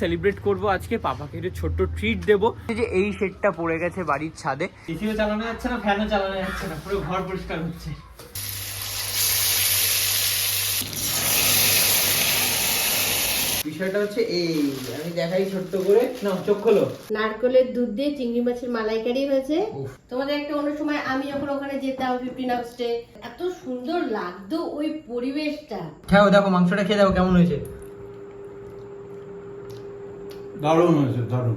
Celebrate করব আজকে পাপাকে একটু ছোট্ট ট্রিট দেবো। যে এই সেটটা পড়ে গেছে বাড়ির ছাদে। এসিও চালানো যাচ্ছে না ফ্যানও চালানো যাচ্ছে না পুরো ঘর পরিষ্কার হচ্ছে। বিষয়টা হচ্ছে এই আমি দেখাই ছোট্ট করে। না চোখ খোলো। নারকলের দুধ দিয়ে চিংড়ি মাছের মালাইকারি হয়েছে। তোমাদের একটা অন্য সময় আমি যখন ওখানে যেতাম ফিফটিন আগস্টে এত সুন্দর লাগতো ওই পরিবেশটা। খাও দেখো মাংসটা খেয়ে দেখো কেমন হয়েছে? দারুণ হয়েছে, দারুণ।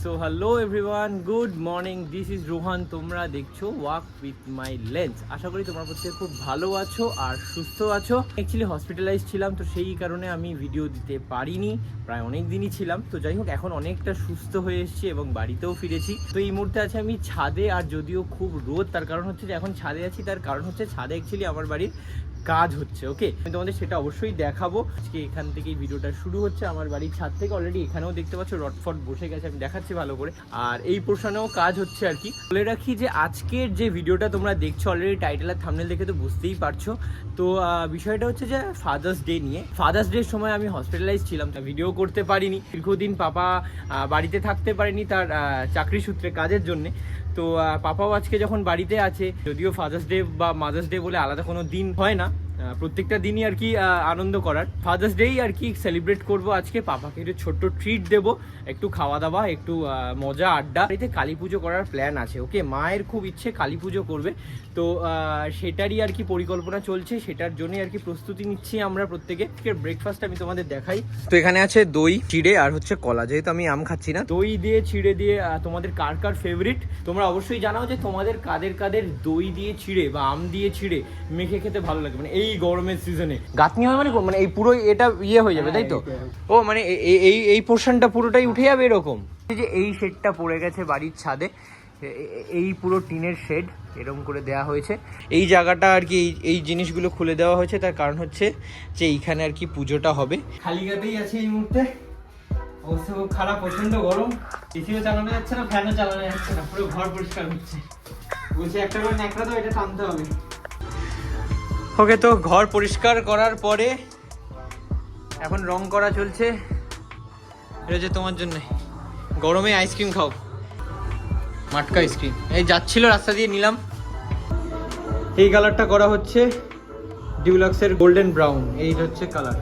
So hello everyone good morning this is Rohan তোমরা দেখছ ওয়াক উইথ মাই লেন্স আশা করি তোমরা প্রত্যেকে খুব ভালো আছো আর সুস্থ আছো। অ্যাকচুয়ালি হসপিটালাইজ ছিলাম, তো সেই কারণে আমি ভিডিও দিতে পারিনি। প্রায় অনেক দিনই ছিলাম, তো যাই হোক, এখন অনেকটা সুস্থ হয়ে এসেছি এবং বাড়িতেও ফিরেছি। তো এই মুহূর্তে আছে আমি ছাদে, আর যদিও খুব রোদ, তার কারণ হচ্ছে যে এখন ছাদে আছি, তার কারণ হচ্ছে ছাদে অ্যাকচুয়ালি আমার বাড়ির কাজ হচ্ছে ওকে আমি তোমাদের সেটা অবশ্যই দেখাবো। আজকে এখান থেকেই ভিডিওটা শুরু হচ্ছে। আমার বাড়ির ছাদ থেকে অলরেডি এখানেও দেখতে পাচ্ছ রটফট বসে গেছে, আমি দেখাচ্ছি ভালো করে। আর এই পোর্শনেও কাজ হচ্ছে আর কি। বলে রাখি যে আজকের যে ভিডিওটা তোমরা দেখছ অলরেডি টাইটেল আর থামনেল দেখে তো বুঝতেই পারছ। তো বিষয়টা হচ্ছে যে ফাদার্স ডে নিয়ে। ফাদার্স ডের সময় আমি হসপিটালাইজ ছিলাম ভিডিও করতে পারিনি। দীর্ঘদিন পাপা বাড়িতে থাকতে পারেনি তার চাকরি সূত্রে কাজের জন্যে। তো পাপাও আজকে যখন বাড়িতে আছে, যদিও ফাদার্স ডে বা মাদার্স ডে বলে আলাদা কোনো দিন হয় না প্রত্যেকটা দিনই আর কি আনন্দ করার। ফাদার্স ডেই আর কি সেলিব্রেট করব আজকে। পাপাকে একটু ছোট্ট ট্রিট দেবো একটু খাওয়া দাওয়া একটু মজা আড্ডা। এতে কালী পুজো করার প্ল্যান আছে ওকে মায়ের খুব ইচ্ছে কালী পুজো করবে। তো সেটারই আর কি পরিকল্পনা চলছে সেটার জন্যই আর কি প্রস্তুতি নিচ্ছি আমরা প্রত্যেকে। ব্রেকফাস্ট আমি তোমাদের দেখাই। তো এখানে আছে দই চিড়ে আর হচ্ছে কলা যেহেতু আমি আম খাচ্ছি না। দই দিয়ে চিড়ে দিয়ে তোমাদের কার কার ফেভারিট তোমরা অবশ্যই জানাও যে তোমাদের কাদের কাদের দই দিয়ে চিড়ে বা আম দিয়ে চিড়ে মেখে খেতে ভালো লাগে। মানে এই গরমের সিজনে গাঁথনি হয় মানে মানে এই পুরো এটা ইয়ে হয়ে যাবে তাই তো? ও মানে এই এই পোর্শনটা পুরোটাই উঠে যাবে এরকম? এই যে এই শেডটা পড়ে গেছে বাড়ির ছাদে এই পুরো টিনের শেড এরকম করে দেওয়া হয়েছে। এই জায়গাটা আর কি এই- এই জিনিসগুলো খুলে দেওয়া হয়েছে তার কারণ হচ্ছে যে এইখানে আর কি পুজোটা হবে। খালি গাতেই আছে এই মুহূর্তে। অবস্থা খুব খারাপ প্রচণ্ড গরম। এসিও চালানো যাচ্ছে না ফ্যানও চালানো যাচ্ছে না পুরো ঘর পরিষ্কার হচ্ছে। বলছি একটা করে ন্যাকড়া তো এটা টানতে হবে। ওকে তো ঘর পরিষ্কার করার পরে এখন রং করা চলছে। হচ্ছে তোমার জন্য। গরমে আইসক্রিম খাও। মাটকা আইসক্রিম এই যাচ্ছিল রাস্তা দিয়ে নিলাম। এই কালারটা করা হচ্ছে ডিউলক্সের গোল্ডেন ব্রাউন এই হচ্ছে কালার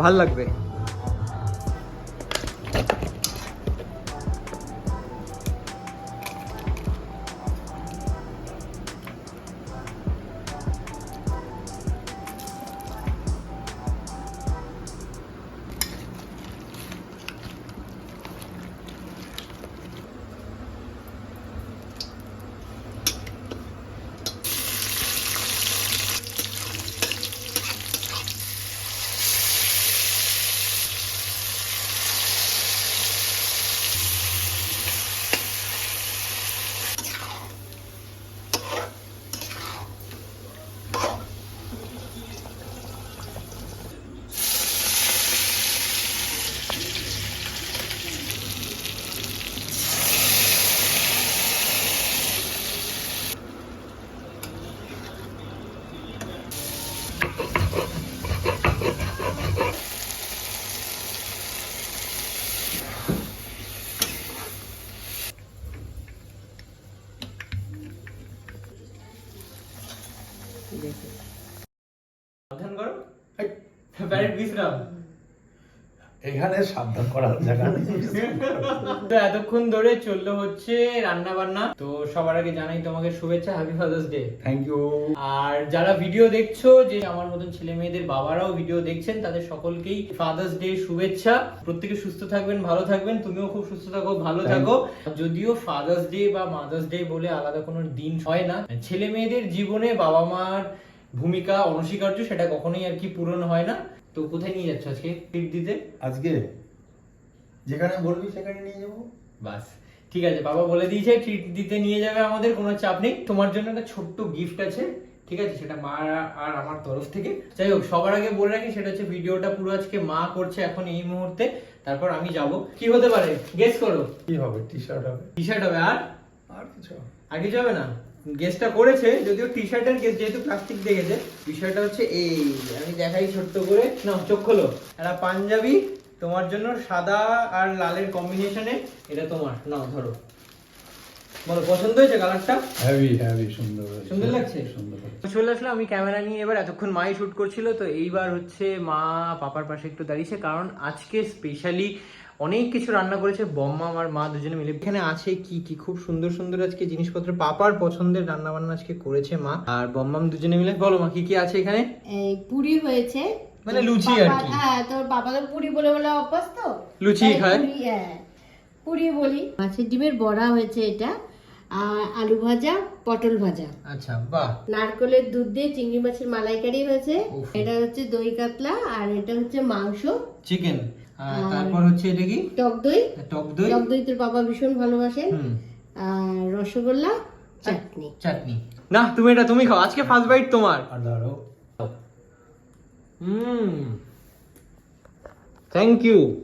ভালো লাগবে। বিশ্রাম। এখানে সাবধান করার জায়গা। তো এতক্ষণ ধরে চলল হচ্ছে রান্না বান্না তো সবার আগে জানাই তোমাকে শুভেচ্ছা happy father's day thank you আর যারা ভিডিও দেখছ যে আমার মতন ছেলে মেয়েদের বাবারাও ভিডিও দেখছেন তাদের সকলকেই ফাদার্স ডে শুভেচ্ছা। প্রত্যেকে সুস্থ থাকবেন ভালো থাকবেন। তুমিও খুব সুস্থ থাকো ভালো থাকো। যদিও ফাদার্স ডে বা মাদার্স ডে বলে আলাদা কোনো দিন হয় না ছেলে মেয়েদের জীবনে বাবা মার ভূমিকা অনস্বীকার্য সেটা কখনোই আর কি পূরণ হয় না। তো কোথায় নিয়ে যাচ্ছ আজকে? দিতে আজকে? যেখানে বলবি সেখানে নিয়ে যাব। বাস। ঠিক আছে বাবা বলে দিয়েছে ট্রিট দিতে নিয়ে যাবে আমাদের কোনো চাপ নেই। তোমার জন্য একটা ছোট্ট গিফট আছে ঠিক আছে? সেটা মা আর আমার তরফ থেকে। যাই হোক সবার আগে বলে রাখি সেটা হচ্ছে ভিডিওটা পুরো আজকে মা করছে এখন এই মুহূর্তে। তারপর আমি যাব। কি হতে পারে? গেস করো। কি হবে? টি শার্ট হবে। টি শার্ট হবে আর? আর কিছু হবে? কিছু হবে না? গেসটা করেছে যদিও টি শার্টের গেস যেহেতু প্লাস্টিক দেখেছে বিষয়টা হচ্ছে এই আমি দেখাই ছোট্ট করে। না চোখ খোলো। একটা পাঞ্জাবি তোমার জন্য সাদা আর লালের কম্বিনেশনে এটা তোমার। নাও ধরো। বলো পছন্দ হয়েছে কালারটা হ্যাভি হ্যাভি সুন্দর সুন্দর লাগছে? সুন্দর চলে আসলো আমি ক্যামেরা নিয়ে এবার এতক্ষণ মাই শুট করছিল তো এইবার হচ্ছে মা পাপার পাশে একটু দাঁড়িয়েছে কারণ আজকে স্পেশালি অনেক কিছু রান্না করেছে বম্মা আমার মা দুজনে মিলে। এখানে আছে কি কি খুব সুন্দর সুন্দর আজকে জিনিসপত্র। পাপার পছন্দের রান্না বান্না আজকে করেছে মা। আর বম্মাম দুজনে মিলে বলো মা কি কি আছে এখানে? পুরি হয়েছে। মানে লুচি আর কি। হ্যাঁ তোর বাবা তো পুরি বলে বলে অভ্যাস তো লুচি খায়? পুরি, হ্যাঁ বলি। মাছের ডিমের বড়া হয়েছে এটা। আলু ভাজা পটল ভাজা। আচ্ছা বাহ। নারকলের দুধ দিয়ে চিংড়ি মাছের মালাইকারি হয়েছে। এটা হচ্ছে দই কাতলা আর এটা হচ্ছে মাংস। চিকেন। তারপর হচ্ছে এটা কি? টক দই। টক দই? টক দই তোর বাবা ভীষণ ভালোবাসেন। আর রসগোল্লা চাটনি। চাটনি। না তুমি এটা তুমি খাও। আজকে ফার্স্ট বাইট তোমার। আর ধরো। হুম। থ্যাংক ইউ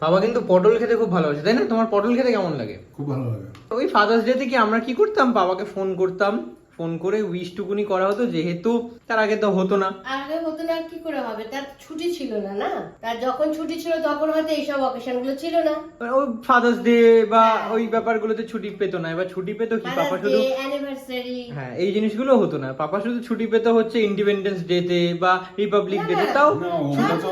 বাবা কিন্তু পটল খেতে খুব ভালোবাসে তাই না? তোমার পটল খেতে কেমন লাগে? খুব ভালো লাগে। ওই ফাদার্স ডে কি আমরা কি করতাম? বাবাকে ফোন করতাম। ফোন করে উইশ টুকুনি করা হতো যেহেতু তার আগে তো হতো না। আগে হতো না কি করে হবে? তার ছুটি ছিল না না? তার যখন ছুটি ছিল তখন হয়তো এইসব অকেশনগুলো ছিল না। ওই ফাদার্স ডে বা ওই ব্যাপারগুলোতে ছুটি পেত না। এবার ছুটি পেত কি? পাপা শুধু অ্যানিভার্সারি হ্যাঁ এই জিনিসগুলো হতো না। পাপা শুধু ছুটি পেতে হচ্ছে ইন্ডিপেন্ডেন্স ডে তে বা রিপাবলিক ডে তে। তাও ওগুলো তো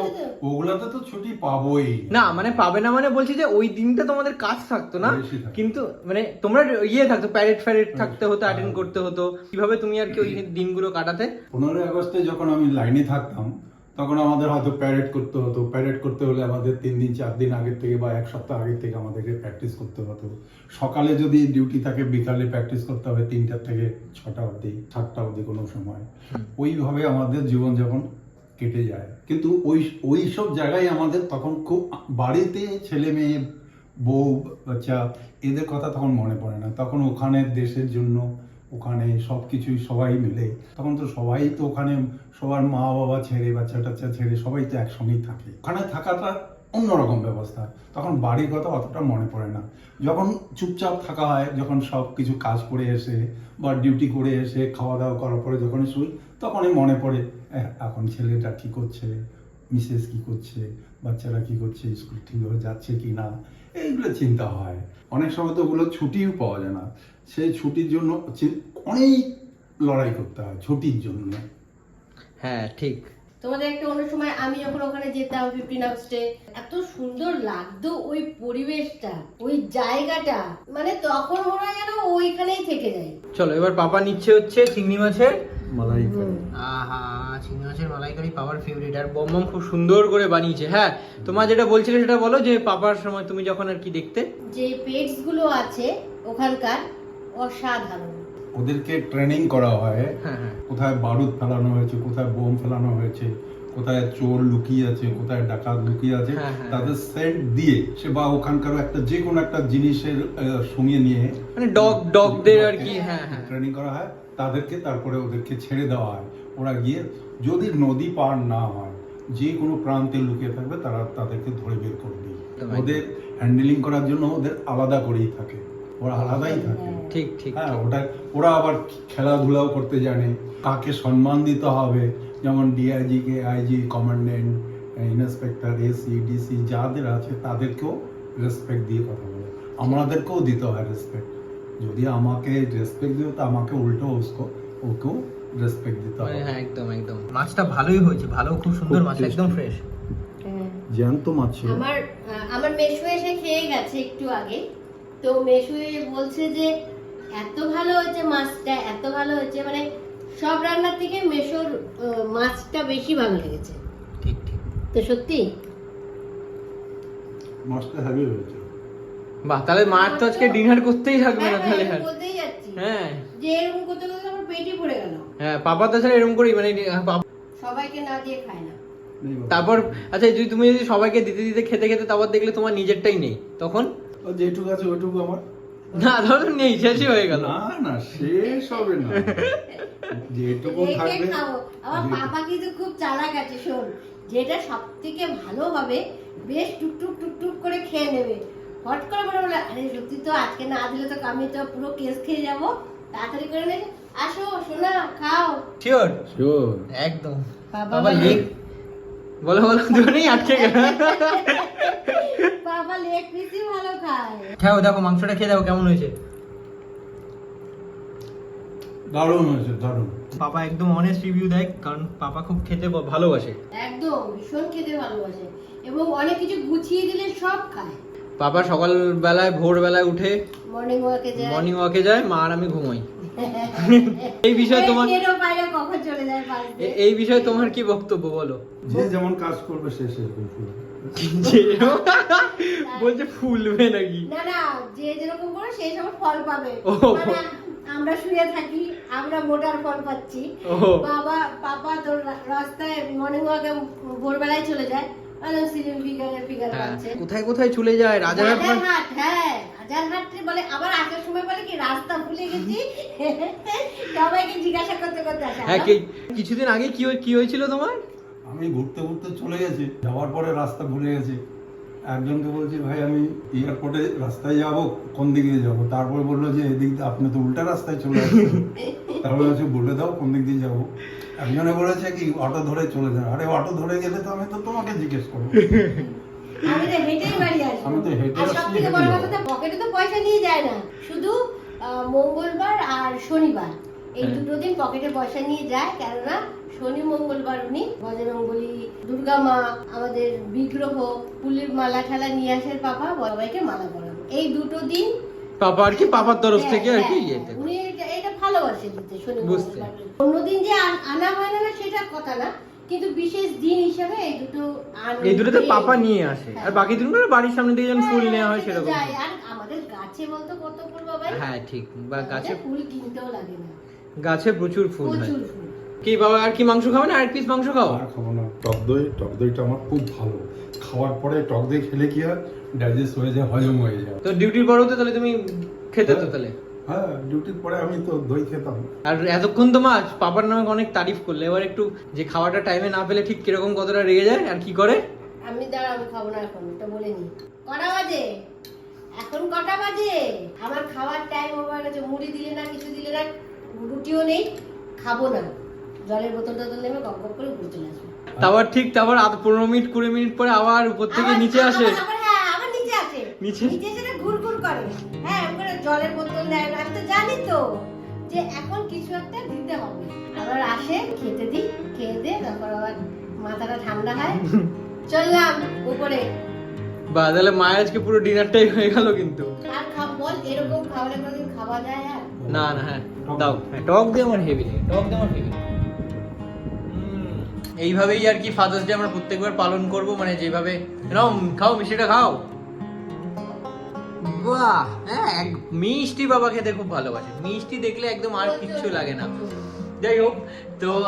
ওগুলাতে তো ছুটি পাবোই। না মানে পাবে না মানে বলছি যে ওই দিনটা তোমাদের কাজ থাকতো না। কিন্তু মানে তোমরা ইয়ে থাকতো প্যারেড ফ্যারেড থাকতে হতো হ্যাঁ। অ্যাটেন্ড করতে হতো। কীভাবে তুমি আর কি ওই দিনগুলো কাটাতে? পনেরোই আগস্টে যখন আমি লাইনে থাকতাম তখন আমাদের হয়তো প্যারেড করতে হতো। প্যারেড করতে হলে আমাদের তিন দিন চার দিন আগের থেকে বা এক সপ্তাহ আগের থেকে আমাদেরকে প্র্যাকটিস করতে হতো। সকালে যদি ডিউটি থাকে বিকালে প্র্যাকটিস করতে হবে তিনটার থেকে ছটা অবধি সাতটা অবধি কোনো সময়। ওইভাবে আমাদের জীবনযাপন কেটে যায়। কিন্তু ওই ওই সব জায়গায় আমাদের তখন খুব বাড়িতে ছেলে মেয়ে বউ বাচ্চা এদের কথা তখন মনে পড়ে না। তখন ওখানে দেশের জন্য ওখানে সব কিছুই সবাই মিলে। তখন তো সবাই তো ওখানে সবার মা বাবা ছেড়ে বাচ্চা টাচ্চা ছেড়ে সবাই তো একসঙ্গেই থাকে। ওখানে থাকাটা অন্যরকম ব্যবস্থা। তখন বাড়ির কথা অতটা মনে পড়ে না। যখন চুপচাপ থাকা হয় যখন সব কিছু কাজ করে এসে বা ডিউটি করে এসে খাওয়া দাওয়া করার পরে যখন শুই তখনই মনে পড়ে "এহ, এখন ছেলেটা কি করছে? মিসেস কি করছে? বাচ্চারা কি করছে? স্কুল ঠিকভাবে যাচ্ছে কি না? এইগুলো চিন্তা হয়। অনেক সময় তো ওগুলো ছুটিও পাওয়া যায় না। সেই ছুটির জন্য অনেক লড়াই করতে হয় ছুটির জন্য। হ্যাঁ ঠিক। তোমাদের একটা অন্য সময় আমি যখন ওখানে যেতাম ফিফটিন আগস্টে এত সুন্দর লাগতো ওই পরিবেশটা ওই জায়গাটা। মানে তখন মনে হয় যেন ওইখানেই থেকে যাই চলো এবার পাপা নিচ্ছে হচ্ছে চিংড়ি মাছের। মালাই আহা চিংড়ি মাছের মালাইকারি পাপার ফেভারিট আর বম্বম খুব সুন্দর করে বানিয়েছে। হ্যাঁ তোমার যেটা বলছিলে সেটা বলো যে পাপার সময় তুমি যখন আর কি দেখতে? যে পেটসগুলো আছে ওখানকার অসাধারণ। ওদেরকে ট্রেনিং করা হয়। হ্যাঁ হ্যাঁ। কোথায় বারুদ ফেলানো হয়েছে কোথায় বোম ফেলানো হয়েছে কোথায় চোর লুকিয়ে আছে কোথায় ডাকাত লুকিয়ে আছে হ্যাঁ। তাদের সেট দিয়ে সে বা ওখানকার একটা যে কোনো একটা জিনিসের সঙ্গে নিয়ে মানে ডগ ডগদের আর কি হ্যাঁ ট্রেনিং করা হয় তাদেরকে তারপরে ওদেরকে ছেড়ে দেওয়া হয়। ওরা গিয়ে যদি নদী পার না হয় যে কোনো প্রান্তে লুকিয়ে থাকবে তারা তাদেরকে ধরে বের করে একদম, ওদের হ্যান্ডেলিং করার জন্য ওদের আলাদা করেই থাকে। ওরা আলাদাই থাকে। ঠিক ঠিক হ্যাঁ ওটা ওরা আবার খেলাধুলাও করতে জানে। কাকে সম্মান দিতে হবে? যেমন ডিআইজি কে IG commandant inspector AC DC যাদের আছে তাদেরকেও রেসপেক্ট দিয়ে কথা বলে। আমাদেরকেও দিতে হয় রেসপেক্ট যদি আমাকে রেসপেক্ট দিও তো আমাকে উল্টো ওসকো ওকেও রেসপেক্ট দিতে হবে। হ্যাঁ একদম একদম। মাছটা ভালোই হয়েছে ভালো খুব সুন্দর মাছ একদম ফ্রেশ হ্যাঁ। জ্যান্ত মাছ আমার আমার মেশু এসে খেয়ে গেছে একটু আগে। তো মেশু বলছে যে এত ভালো হয়েছে মাছটা এত ভালো হয়েছে। মানে সব রান্নার থেকে মেশোর মাছটা বেশি ভালো লেগেছে। ঠিক ঠিক। তো সত্যি? মাছটা হয়েছে। বাহ তাহলে মার তো আজকে ডিনার করতেই থাকবে না হ্যাঁ, তাহলে হ্যাঁ, বলতেই যাচ্ছি। হ্যাঁ। যে এরকম করতে করতে আমার পেটই পড়ে গেল। হ্যাঁ পাপা তাছাড়া এরকম করেই মানে সবাইকে না দিয়ে খায় না। তারপর আচ্ছা যদি তুমি যদি সবাইকে দিতে দিতে খেতে খেতে তারপর দেখলে তোমার নিজেরটাই নেই তখন? যেটুকু আছে ওইটুকু আমার। না ধরো নেই শেষই হয়ে গেল। না না শেষ হবে না। যেটুকু থাকবে আমার পাপা কিন্তু খুব চালাক আছে শোন। যেটা সব থেকে ভালো হবে বেশ টুকটুক টুকটুক করে খেয়ে নেবে। হট করে বলে বলে আরে সত্যি তো আজকে না দিলে তো আমি তো পুরো কেস খেয়ে যাব। তাড়াতাড়ি করে নেবে আসো শোনা খাও। শিওর? শিওর। একদম। বাবা বাবা বলে- বলো দুটোই আটকে গেল। বাবা লেগ পিসই ভালো খায়। খাও দেখো মাংসটা খেয়ে দেখো কেমন হয়েছে? দারুণ হয়েছে দারুণ। পাপা একদম অনেস্ট রিভিউ দেয় কারণ পাপা খুব খেতে ভালোবাসে। একদম ভীষণ খেতে ভালোবাসে। এবং অনেক কিছু গুছিয়ে দিলে সব খায়। পাপা সকালবেলায় ভোরবেলায় উঠে মর্নিং ওয়াকে যায়। মর্নিং ওয়াকে যায় মা আর আমি ঘুমাই। এই বিষয়ে তোমার এই বিষয়ে তোমার কি বক্তব্য বলো? যে যেমন কাজ করবে সে সে বলছে ফুলবে নাকি? না না যে যেরকম করে সেই সময় ফল পাবে। মানে আমরা শুয়ে থাকি আমরা মোটার ফল পাচ্ছি। বাবা পাপা তোর রাস্তায় মর্নিং ওয়াকে ভোরবেলায় চলে যায়। একদম সিলিম ফিগারে ফিগার হ্যাঁ, কোথায় কোথায় চলে যায়? রাজারহাট মানে- হ্যাঁ রাজারহাট বলে আবার আসার সময় বলে কি রাস্তা ভুলে গেছি? সবাইকে জিজ্ঞাসা করতে করতে আসা হ্যাঁ কিছুদিন আগে কি কি হয়েছিল তোমার? আমি ঘুরতে ঘুরতে চলে গেছি। যাওয়ার পরে রাস্তা ভুলে গেছি। একজনকে বলছি ভাই আমি এয়ারপোর্টে রাস্তায় যাব কোন দিকে দিয়ে যাব? তারপরে বলল যে এদিক আপনি তো উল্টা রাস্তায় চলে আসছেন। তারপরে বলছি বলে দাও কোন দিক দিয়ে যাব। একজনে বলেছে কি অটো ধরে চলে যান আরে অটো ধরে গেলে তো আমি তো তোমাকে জিজ্ঞেস করব। আমি তো হেঁটেই বাড়ি আসব। আমি তো হেঁটে আর সব থেকে বড় কথা পকেটে তো পয়সা নিয়ে যায় না। শুধু মঙ্গলবার আর শনিবার। এই হ্যাঁ। দুটো দিন পকেটে পয়সা নিয়ে যায় কেননা শনি মঙ্গলবার উনি বজরঙ্গলি দুর্গা মা আমাদের বিগ্রহ ফুলের মালা ঠালা নিয়ে আসেন পাপা সবাইকে মালা পরাবো এই দুটো দিন পাপা আর কি? পাপার তরফ হ্যাঁ, থেকে আর কি? হ্যাঁ, উনি এটা- ভালোবাসে দিতে শনি মঙ্গলবার। অন্যদিন যে আনা হয় না না সেটা কথা না। কিন্তু বিশেষ দিন হিসাবে এই দুটো এই দুটোতে পাপা নিয়ে আসে। আর বাকি দিনগুলো বাড়ির সামনে থেকে যখন ফুল হ্যাঁ, নেওয়া হয় সেরকম। আর আমাদের গাছে বলতো কত ফুল বাবাই? হ্যাঁ ঠিক। বা গাছে ফুল কিনতেও লাগে না। গাছে প্রচুর ফুল হয়। প্রচুর ফুল। কি বাবা আর কি মাংস খাবে না? আর পিস মাংস খাও? আর খাব না। টক দই টক দইটা আমার খুব ভালো। খাওয়ার পরে টক দই খেলে কি হয়? ডাইজেস্ট হয়ে যায় হজম হয়ে যায়। তো ডিউটির পরেও তো তাহলে তুমি খেতে তো তাহলে? হ্যাঁ ডিউটির পরে আমি তো দই খেতাম। আর এতক্ষণ তো মা পাপার নামে অনেক তারিফ করলে। এবার একটু যে খাওয়াটা টাইমে না পেলে ঠিক কীরকম কতটা রেগে যায় আর কি করে? আমি দাঁড়া আমি খাব না এখন এটা বলে নি। কটা বাজে? এখন কটা বাজে? আমার খাওয়ার টাইম ওভার গেছে মুড়ি দিলে না কিছু দিলে না রুটিও নেই খাব না। জলের বোতল টোতল নেমে গপ গপ করে ঘুরে আসবে। তারপর ঠিক তারপর পনেরো মিনিট কুড়ি মিনিট পরে আবার উপর থেকে নিচে আসে। হ্যাঁ আবার নিচে নিচে? নিচে এসে ঘুর ঘুর করে এরকম করে। জলের বোতল নেয় আমি তো জানি তো যে এখন কিছু একটা দিতে হবে। আবার আসে খেতে দিই খেয়ে দে তারপর আবার মাথাটা ঠান্ডা হয়। চললাম উপরে। বা তাহলে মায়ের আজকে পুরো ডিনারটাই হয়ে গেল কিন্তু। আর খাব বল এরকম খাবারে কোনোদিন খাওয়া যায় আর? না না হ্যাঁ দাও। হ্যাঁ, টক দিয়ে আমার হেভি লাগে টক দিয়ে আমার হেভি এইভাবেই আর কি ফাদার্স ডে আমরা প্রত্যেকবার পালন করব মানে যেভাবে নাও খাও মিষ্টিটা খাও। বাহ হ্যাঁ এক- মিষ্টি বাবা খেতে খুব ভালোবাসে। মিষ্টি দেখলে একদম আর কিচ্ছু লাগে না। যাই হোক, তো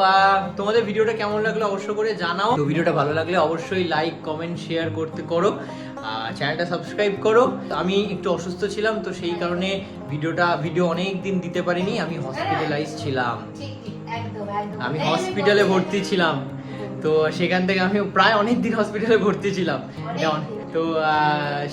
তোমাদের ভিডিওটা কেমন লাগল অবশ্য করে জানাও। তো ভিডিওটা ভালো লাগলে অবশ্যই লাইক কমেন্ট শেয়ার করতে করো। চ্যানেলটা সাবস্ক্রাইব করো। আমি একটু অসুস্থ ছিলাম, তো সেই কারণে ভিডিওটা ভিডিও অনেক দিন দিতে পারিনি। আমি হসপিটালাইজ ছিলাম। আমি হসপিটালে ভর্তি ছিলাম। তো সেখান থেকে আমি প্রায় অনেক দিন হসপিটালে ভর্তি ছিলাম। তো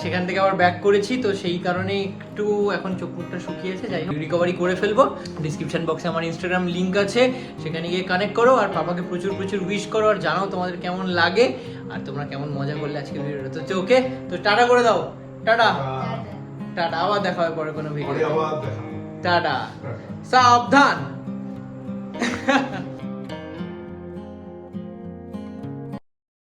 সেখান থেকে আবার ব্যাক করেছি তো সেই কারণে একটু এখন চোখ মুখটা শুকিয়েছে। যাই হোক রিকভারি করে ফেলব। ডিসক্রিপশন বক্সে আমার ইনস্টাগ্রাম লিঙ্ক আছে। সেখানে গিয়ে কানেক্ট করো আর পাপাকে প্রচুর প্রচুর উইশ করো আর জানাও তোমাদের কেমন লাগে আর তোমরা কেমন মজা করলে আজকে ভিডিওটা তো ওকে তো টাটা করে দাও। টাটা। টাটা। আবার দেখা হবে পরে কোনো ভিডিও টাটা। সাবধান।